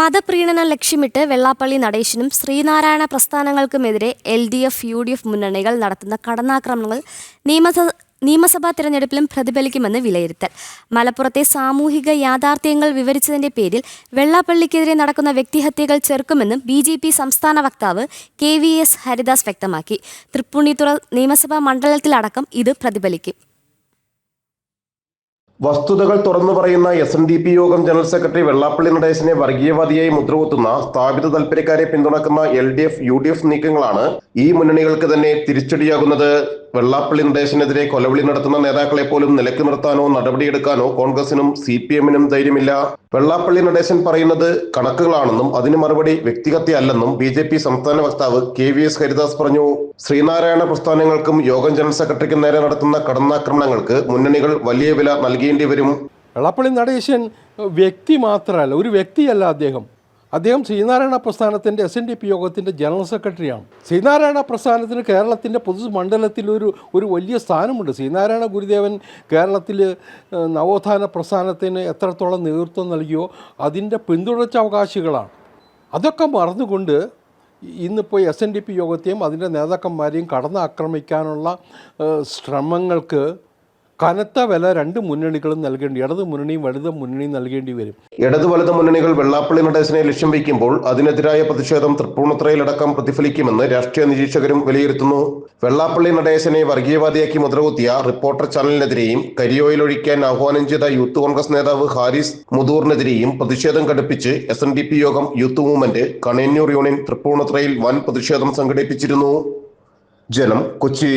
മതപ്രീണനം ലക്ഷ്യമിട്ട് വെള്ളാപ്പള്ളി നടേശനും Sreenarayana പ്രസ്ഥാനങ്ങൾക്കുമെതിരെ L D F U D F മുന്നണികൾ നടത്തുന്ന കടന്നാക്രമണങ്ങൾ നിയമസ നിയമസഭാ തിരഞ്ഞെടുപ്പിലും പ്രതിഫലിക്കുമെന്ന് വിലയിരുത്തൽ. മലപ്പുറത്തെ സാമൂഹിക യാഥാർത്ഥ്യങ്ങൾ വിവരിച്ചതിന്റെ പേരിൽ വെള്ളാപ്പള്ളിക്കെതിരെ നടക്കുന്ന വ്യക്തിഹത്യകൾ ചെറുക്കുമെന്നും ബി ജെ പി സംസ്ഥാന വക്താവ് കെ വി എസ് ഹരിദാസ് വ്യക്തമാക്കി. തൃപ്പൂണിത്തുറ നിയമസഭാ മണ്ഡലത്തിലടക്കം ഇത് പ്രതിഫലിക്കും. വസ്തുതകൾ തുറന്നു പറയുന്ന എസ് എൻ ഡി പി യോഗം ജനറൽ സെക്രട്ടറി വെള്ളാപ്പള്ളി നടേശനെ വർഗീയവാദിയായി മുദ്രകുത്തുന്ന സ്ഥാപിത താൽപര്യക്കാരെ പിന്തുണക്കുന്ന L D F U D F നീക്കങ്ങളാണ് ഈ മുന്നണികൾക്ക് തന്നെ തിരിച്ചടിയാകുന്നത്. വെള്ളാപ്പള്ളി നടേശനെതിരെ കൊലവിളി നടത്തുന്ന നേതാക്കളെ പോലും നിലയ്ക്ക് നിർത്താനോ നടപടിയെടുക്കാനോ കോൺഗ്രസിനും സി പി എമ്മിനും ധൈര്യമില്ല. വെള്ളാപ്പള്ളി നടേശൻ പറയുന്നത് കണക്കുകളാണെന്നും അതിന് മറുപടി വ്യക്തിഹത്യ ബി ജെ പി സംസ്ഥാന വക്താവ് കെ വി എസ് ഹരിദാസ് പറഞ്ഞു. ശ്രീനാരായണ പ്രസ്ഥാനങ്ങൾക്കും യോഗം ജനറൽ സെക്രട്ടറിക്കും നേരെ നടത്തുന്ന കടന്നാക്രമണങ്ങൾക്ക് മുന്നണികൾ വലിയ വില നൽകേണ്ടി വരും. വെള്ളാപ്പള്ളി നടേശൻ വ്യക്തി മാത്രമല്ല ഒരു വ്യക്തിയല്ല അദ്ദേഹം. അദ്ദേഹം ശ്രീനാരായണ പ്രസ്ഥാനത്തിന്റെ എസ് എൻ ഡി പി യോഗത്തിന്റെ ജനറൽ സെക്രട്ടറിയാണ്. ശ്രീനാരായണ പ്രസ്ഥാനത്തിന് കേരളത്തിന്റെ പൊതു മണ്ഡലത്തിൽ ഒരു ഒരു വലിയ സ്ഥാനമുണ്ട്. ശ്രീനാരായണ ഗുരുദേവൻ കേരളത്തിൽ നവോത്ഥാന പ്രസ്ഥാനത്തിന് എത്രത്തോളം നേതൃത്വം നൽകിയോ അതിന്റെ പിന്തുടർച്ചാവകാശികളാണ് അതൊക്കെ മറന്നുകൊണ്ട് ഇന്നിപ്പോൾ എസ് എൻ ഡി പി യോഗത്തെയും അതിന്റെ നേതാക്കന്മാരെയും കടന്നാക്രമിക്കാനുള്ള ശ്രമങ്ങൾക്ക് കനത്ത വില രണ്ട് മുന്നണികളും നൽകേണ്ടി ഇടതു മുന്നണിയും വലുത് മുന്നണിയും നൽകേണ്ടി വരും. ഇടതു വലത് മുന്നണികൾ വെള്ളാപ്പള്ളി നടേശനെ ലക്ഷ്യം വയ്ക്കുമ്പോൾ അതിനെതിരായ പ്രതിഷേധം തൃപ്പൂണിത്രയിലടക്കം പ്രതിഫലിക്കുമെന്ന് രാഷ്ട്രീയ നിരീക്ഷകരും വിലയിരുത്തുന്നു. വെള്ളാപ്പള്ളി നടേശനെ വർഗീയവാദിയാക്കി മുദ്രകുത്തിയ റിപ്പോർട്ടർ ചാനലിനെതിരെയും കരിയോയിൽ ഒഴിക്കാൻ ആഹ്വാനം ചെയ്ത യൂത്ത് കോൺഗ്രസ് നേതാവ് ഹാരിസ് മുതൂറിനെതിരെയും പ്രതിഷേധം കടുപ്പിച്ച് എസ് എൻ ഡി പി യോഗം യൂത്ത് മൂവ്മെന്റ് കണയന്നൂർ യൂണിയൻ തൃപ്പൂണിത്രയിൽ വൻ പ്രതിഷേധം സംഘടിപ്പിച്ചിരുന്നു. ജനം കൊച്ചി